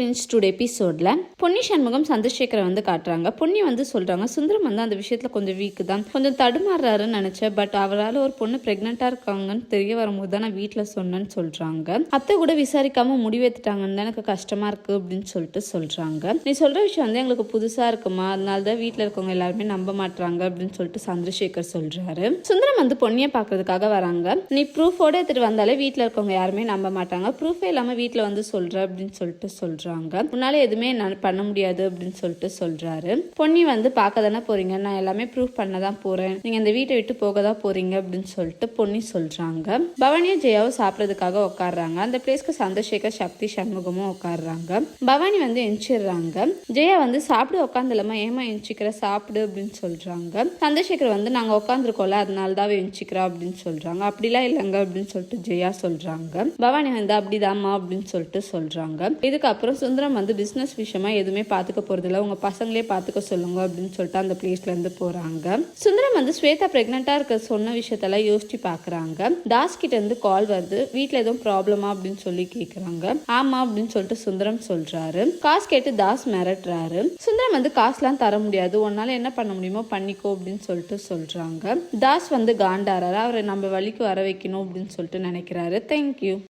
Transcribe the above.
Friends today எபிசோடில் பொன்னி சண்முகம் சந்திரசேகரை வந்து காட்டுறாங்க. பொன்னி வந்து சொல்கிறாங்க சுந்தரம் வந்து அந்த விஷயத்தில் கொஞ்சம் வீக்கு தான். கொஞ்சம் தடுமாறுறாருன்னு நினச்சேன். பட் அவரால் ஒரு பொண்ணு ப்ரெக்னெண்ட்டாக இருக்காங்கன்னு தெரிய வரும்போது தான் நான் வீட்டில் சொன்னேன்னு சொல்கிறாங்க அத்தை கூட விசாரிக்காம முடிவெடுத்துட்டாங்கன்னு தான் எனக்கு கஷ்டமாக இருக்குது அப்படின்னு சொல்லிட்டு சொல்கிறாங்க நீ சொல்கிற விஷயம் வந்து எங்களுக்கு புதுசாக இருக்குமா? அதனால தான் வீட்டில் இருக்கவங்க எல்லாருமே நம்ப மாட்டுறாங்க அப்படின்னு சொல்லிட்டு சந்திரசேகர் சொல்கிறாரு சுந்தரம் வந்து பொன்னியை பார்க்கறதுக்காக வராங்க. நீ ப்ரூஃபோட எடுத்துகிட்டு வந்தாலே வீட்டில் இருக்கவங்க யாருமே நம்ப மாட்டாங்க. ப்ரூஃபே இல்லாமல் வீட்டில் வந்து சொல்கிற அப்படின்னு சொல்லிட்டு சொல்கிறாங்க உன்னால எதுவுமே நான் பண்ண முடியாது அப்படின்னு சொல்லிட்டு சொல்கிறாரு பொன்னி வந்து பார்க்க தானே போகிறீங்க நான் எல்லாமே ப்ரூஃப் பண்ண தான் போகிறேன் நீங்கள் இந்த வீட்டை விட்டு போக தான் போகிறீங்க அப்படின்னு சொல்லிட்டு பொன்னி சொல்கிறாங்க பவானியும் ஜெயாவும் சாப்பிட்றதுக்காக உட்காடுறாங்க அந்த பிளேஸ்க்கு சந்திரசேகர் சக்தி சண்முகமும் உட்காடுறாங்க பவானி வந்து எஞ்சிடுறாங்க ஜெயா வந்து சாப்பிட உட்காந்துலமா ஏமா எஞ்சிக்கிற சாப்பிடு அப்படின்னு சொல்கிறாங்க சந்திரசேகர் வந்து நாங்கள் உட்காந்துருக்கோம்ல அதனால தான் எஞ்சிக்கிறோம் அப்படின்னு சொல்கிறாங்க அப்படிலாம் இல்லைங்க அப்படின்னு சொல்லிட்டு ஜெயா சொல்கிறாங்க பவானி வந்து அப்படிதாம்மா அப்படின்னு சொல்லிட்டு சொல்கிறாங்க இதுக்கப்புறம் சுந்தரம் வந்து பிஸ்னஸ் விஷயமா எதுவுமே பார்த்துக்க போகிறதில்ல உங்கள் பசங்களே பார்த்துக்க சொல்லுங்க அப்படின்னு சொல்லிட்டு அந்த பிளேஸ்லேருந்து போகிறாங்க சுந்தரம் வந்து ஸ்வேதா ப்ரெக்னெண்ட்டாக இருக்க சொன்ன விஷயத்தெல்லாம் யோசிச்சு பார்க்குறாங்க. தாஸ் கிட்ட இருந்து கால் வருது. வீட்டில் எதுவும் ப்ராப்ளமா அப்படின்னு சொல்லி கேட்குறாங்க ஆமாம் அப்படின்னு சொல்லிட்டு சுந்தரம் சொல்கிறாரு காசு கேட்டு தாஸ் மிரட்டுறாரு. சுந்தரம் வந்து காசுலாம் தர முடியாது. உன்னால என்ன பண்ண முடியுமோ பண்ணிக்கோ அப்படின்னு சொல்லிட்டு சொல்கிறாங்க தாஸ் வந்து காண்டாராரு. அவரை நம்ம வழிக்கு வர வைக்கணும் அப்படின்னு சொல்லிட்டு நினைக்கிறாரு. தேங்க்யூ